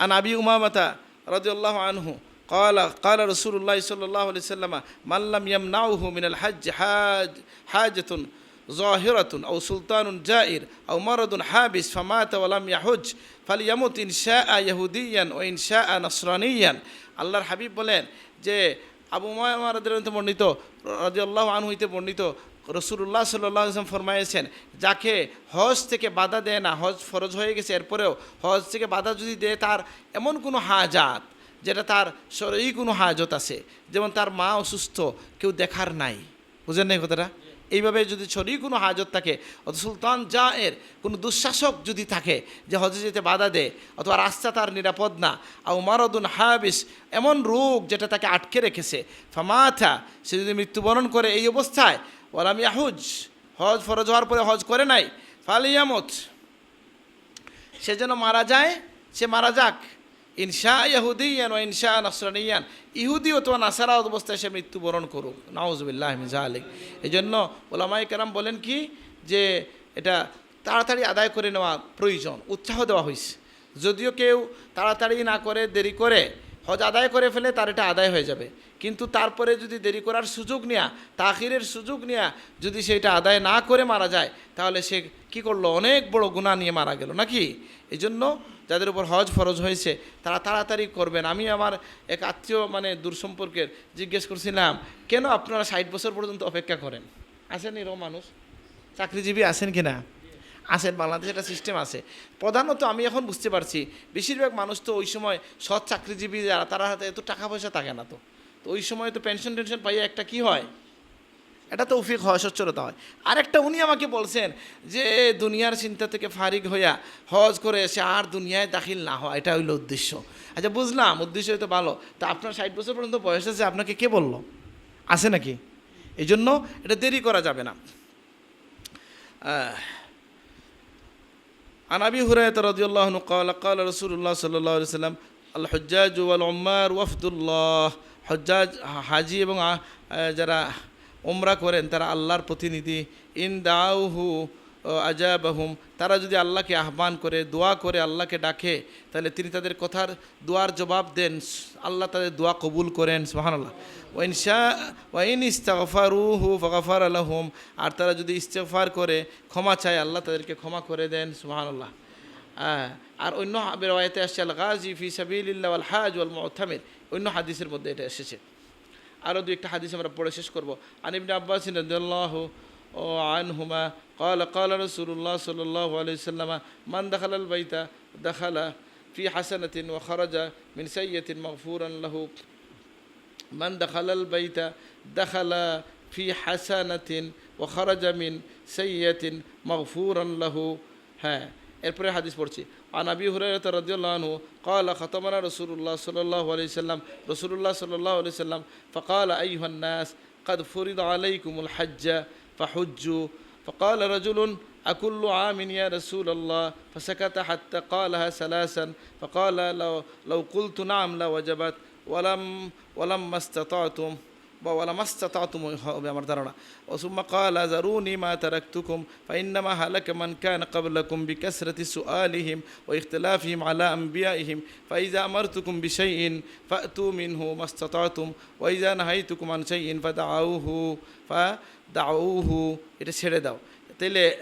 عن أبي أمامة رضي الله عنه قال قال رسول الله صلى الله عليه وسلم من لم يمنعه من الحج حاج حاجة ظاهرة أو سلطان جائر أو مرض حابس فمات ولم يحج فليمت إن شاء يهوديا وإن شاء نصرانيا আল্লাহর হাবিব বলেন যে আবু মায়ামা রাদিয়াল্লাহু বর্ণিত রাদিয়াল্লাহু আনহু হইতে বর্ণিত রসুল্লাহ সাল্লাহ আসলাম ফরমাইয়েছেন যাকে হজ থেকে বাধা দেয় না, হজ ফরজ হয়ে গেছে, এরপরেও হজ থেকে বাধা যদি দেয়, তার এমন কোনো হাজাত যেটা তার শরীরই কোনো হাজত আছে, যেমন তার মা অসুস্থ, কেউ দেখার নাই। বুঝেন নাই কথাটা? এইভাবে যদি শরীর কোনো হাজত থাকে অত সুলতান যা এর কোনো দুঃশাসক যদি থাকে, যে হজে যেতে বাধা দেয়, অথবা রাস্তা তার নিরাপদ না আর মারদুন হায়াবিস এমন রোগ যেটা তাকে আটকে রেখেছে ফামাথা সে যদি মৃত্যুবরণ করে এই অবস্থায় ওলাম ইয়াহুজ। হজ ফরজ হওয়ার পরে হজ করে নাই। ফালিয়ামত সে যেন মারা যায়, সে মারা যাক। ইনশা ইয়াহুদিয়ান ও ইনশা নাসরানিয়ান। ইহুদি অথবা নাসারা অবস্থায় সে মৃত্যুবরণ করুক। নাউজবিল্লাহ মিজা আলিক এই জন্য ওলামাই কারাম বলেন কি যে, এটা তাড়াতাড়ি আদায় করে নেওয়া প্রয়োজন। উৎসাহ দেওয়া হয়েছে যদিও কেউ তাড়াতাড়ি না করে, দেরি করে হজ আদায় করে ফেলে তার এটা আদায় হয়ে যাবে। কিন্তু তারপরে যদি দেরি করার সুযোগ নেওয়া তাখিরের সুযোগ নেওয়া যদি সেটা আদায় না করে মারা যায়, তাহলে সে কি করল? অনেক বড় গুণা নিয়ে মারা গেল নাকি? এই জন্য যাদের উপর হজ ফরজ হয়েছে, তারা তাড়াতাড়ি করবেন। আমি আমার এক আত্মীয় মানে দূর সম্পর্কের জিজ্ঞেস করছিলাম, কেন আপনারা ষাট বছর পর্যন্ত অপেক্ষা করেন? আছেন এরকম মানুষ। চাকরিজীবী আছেন কি না আছেন বাংলাদেশে একটা সিস্টেম আছে। প্রধানত আমি এখন বুঝতে পারছি, বেশিরভাগ মানুষ তো ওই সময় সৎ চাকরিজীবী যারা, তারা হাতে এত টাকা পয়সা থাকে না তো। তো ওই সময় তো পেনশন টেনশন পাইয়ে একটা কি হয়? এটা তৌফিক হয়, সচ্ছলতা হয়। আরেকটা উনি আমাকে বলছেন যে, দুনিয়ার চিন্তা থেকে ফারিক হইয়া হজ করে এসে আর দুনিয়ায় দাখিল না হওয়া, এটা হইল উদ্দেশ্য। আচ্ছা বুঝলাম, উদ্দেশ্য হয়তো ভালো। তা আপনার ষাট বছর পর্যন্ত বয়স আছে, আপনাকে কে বলল? আছে নাকি? এই জন্য এটা দেরি করা যাবে না। عن ابي هريره رضي الله عنه قال قال رسول الله صلى الله عليه وسلم الحجاج والعمار وفد الله হজ্জাজ হাজি এবং আ- আহ, যারা ওমরা করেন তারা আল্লাহর প্রতিনিধি ইন দাউহু আজাবাহুম তারা যদি আল্লাহকে আহ্বান করে দোয়া করে আল্লাহকে ডাকে তাহলে তিনি তাদের কথার দোয়ার জবাব দেন আল্লাহ তাদের দোয়া কবুল করেন সুবহানাল্লাহ। ওয়াইন শাহ ওয়াইন ইস্তাগফারুহু ফাগফার আলহুম আর তারা যদি ইস্তেগফার করে ক্ষমা চায় আল্লাহ তাদেরকে ক্ষমা করে দেন সুবহানাল্লাহ। আহ, আর অন্য হাবের বেরওয়ায়তে আসছে আল গাজি ফি সাবিলিল্লাহ আল হাজ ওয়াল মুতামির অন্য হাদিসের মধ্যে এটা এসেছে। আরও দু একটা হাদিস আমরা পড়ে শেষ করব। আনিবনে আব্বাস রাদিয়াল্লাহু ও আনহুমা قال قال رسول الله صلى الله عليه وسلم من دخل البيت دخل في حسنة وخرج من سيئة مغفورا له من دخل البيت دخل في حسنة وخرج من سيئة مغفورا له ها এরপরে হাদিস পড়ছি عن ابي هريره رضي الله عنه قال ختمنا رسول الله صلى الله عليه وسلم رسول الله صلى الله عليه وسلم فقال ايها الناس قد فرض عليكم الحج فحجوا فقال رجل أكل عام يا رسول الله فسكت حتى قالها ثلاثا فقال لو لو قلت نعم لوجبت ولم ولما استطعتم বা ওয়ালা মাস্তাতাতুম হবে আমার ধারণা ওসুম্মা কালা জারুনি মা তারাকতুকুম ফাইন্নামা হালাকা মান কান ক্বাবলাকুম বিকাসরাতি সুআলিহিম ওয়া ইখতিলাফিহিম আলা আনবিয়াইহিম ফাইজা আমারতুকুম বিশাইইন ফাতু মিনহু মাস্তাতাতুম ওয়া ইজা নাহাইতুকুম আন শাইইন ফাদাউহু দাউহু, এটা ছেড়ে দাও। তাইলে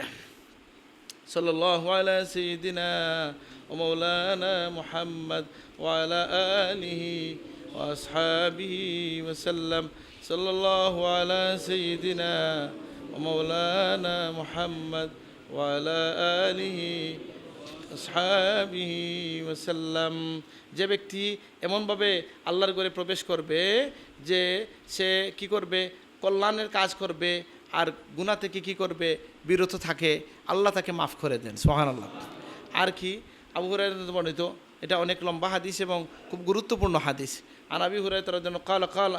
সাল্লাল্লাহু সিদিনা মৌলানা ও মাওলানা মুহাম্মদ ওয়া সিদিনা মৌলানা মোহাম্মদ আসহাবিহি ওয়া সাল্লাম। যে ব্যক্তি এমনভাবে আল্লাহর করে প্রবেশ করবে যে সে কি করবে? কল্যাণের কাজ করবে আর গুণা থেকে কি করবে? বিরত থাকে। আল্লাহ তাকে মাফ করে দেন। সোহান আল্লাহ আর কি? আবু হুরায়রা বর্ণিত। এটা অনেক লম্বা হাদিস এবং খুব গুরুত্বপূর্ণ হাদিস। আর আবি হুরায়রা জন্য কাল কাল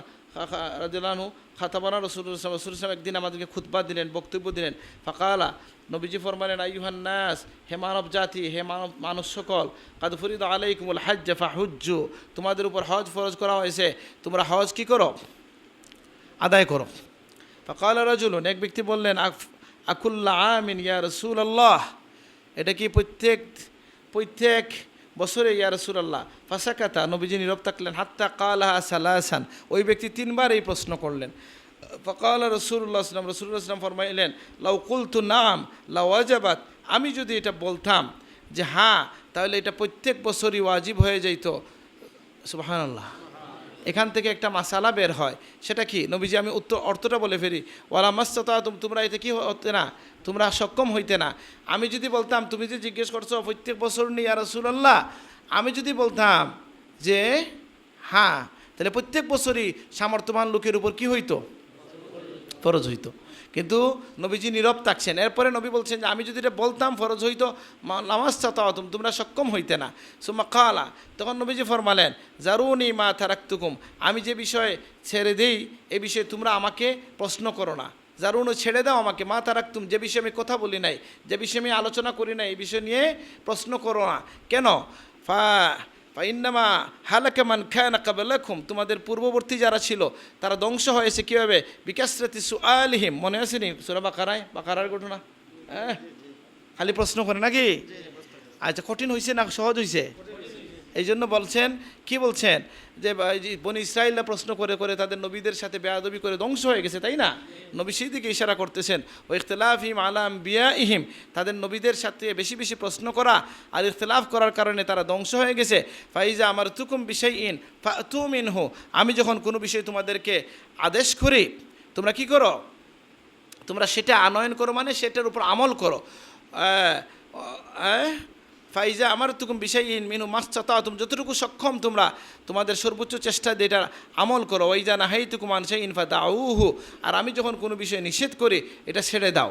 রাজু খাতাবানা রসুল রসুল ইসলাম একদিন আমাদেরকে খুতবা দিলেন, বক্তব্য দিলেন। ফাকালা, নবীজি ফরমালেন আইহান নাস, হে মানব জাতি, হে মানব মানুষ সকল, কাদ ফরিদ আলাইকুমুল হাজ্জ ফাহুজ্জু, তোমাদের উপর হজ ফরজ করা হয়েছে। তোমরা হজ কি করো? আদায় করো। ফকাল রাজুলুন, এক ব্যক্তি বললেন আক- আকুল্লা আমিন, ইয়া রসুল আল্লাহ এটা কি প্রত্যেক প্রত্যেক বছরে, ইয়া রসুলাল্লাহ? ফাঁসাকাতা, নবীজি নীরব থাকলেন, হাত্তা কালাহা সালাসান। ওই ব্যক্তি তিনবার এই প্রশ্ন করলেন। ফকাল রসুল্লাহ আসলাম রসুল্লাহ আসলাম ফরমাইলেন, লাউ কুলতু নাম, লাউ আজাবাত। আমি যদি এটা বলতাম যে হ্যাঁ তাহলে এটা প্রত্যেক বছরই ওয়াজিব হয়ে যাইত। সুবাহান্লাহ এখান থেকে একটা মাসালা বের হয়। সেটা কি? নবীজি, আমি উত্তর, অর্থটা বলে ফেরি ওয়ালা মাস্তা তোমরা এতে কি হতে না? তোমরা সক্ষম হইতে না। আমি যদি বলতাম, তুমি যে জিজ্ঞেস করছ, প্রত্যেক বছর নিয়ে রসুল্লাহ আমি যদি বলতাম যে হ্যাঁ তাহলে প্রত্যেক বছরই সামর্থ্যবান লোকের উপর কি হইতো? ফরজ হইতো। কিন্তু নবীজি নীরব থাকছেন। এরপরে নবী বলছেন যে, আমি যদি এটা বলতাম ফরজ হইতো নামাজ চাতাম তোমরা সক্ষম হইতে না। সুমা কালা, তখন নবীজি ফরমালেন, জারুনি মা থারাক্তুকুম আমি যে বিষয়ে ছেড়ে দেই, এ বিষয়ে তোমরা আমাকে প্রশ্ন করো না। জারুনও ছেড়ে দাও আমাকে, মা তারাক্তুম, যে বিষয়ে আমি কথা বলি নাই, যে বিষয়ে আমি আলোচনা করি নাই এই বিষয় নিয়ে প্রশ্ন করো না। কেন? ফা ফাইন্নামা হালাকে মান খায়না কাবালাকুম তোমাদের পূর্ববর্তী যারা ছিল তারা ধ্বংস হয়েছে কীভাবে? বিকাশরাতি সুআলিহিম মনে আছে নি সুরা বাকারায়? বাকারার ঘটনা? হ্যাঁ। খালি প্রশ্ন করে নাকি? আচ্ছা কঠিন হয়েছে না সহজ হয়েছে এই জন্য বলছেন, কি বলছেন? যে বনি ইসরায়েলরা প্রশ্ন করে করে তাদের নবীদের সাথে বেয়াদবি করে ধ্বংস হয়ে গেছে, তাই না? নবী সেই দিকে ইশারা করতেছেন, ও ইখতলাফিম আলাম বিয়া ইহিম তাদের নবীদের সাথে বেশি বেশি প্রশ্ন করা আর ইখতলাফ করার কারণে তারা ধ্বংস হয়ে গেছে। ফাইজা আমার তুকুম বিষয় ইন তুম ইন হো আমি যখন কোনো বিষয় তোমাদেরকে আদেশ করি, তোমরা কি করো? তোমরা সেটা আনয়ন করো মানে সেটার উপর আমল করো। ফাইজা আমার তুকুম বিষয় ইন মিনু মাস্তা তুমি যতটুকু সক্ষম তোমরা, তোমাদের সর্বোচ্চ চেষ্টা দিয়ে এটা আমল করো। ওই না হাই তুকুমান সেই ইনফা দাউহু আর আমি যখন কোনো বিষয়ে নিষেধ করি, এটা ছেড়ে দাও।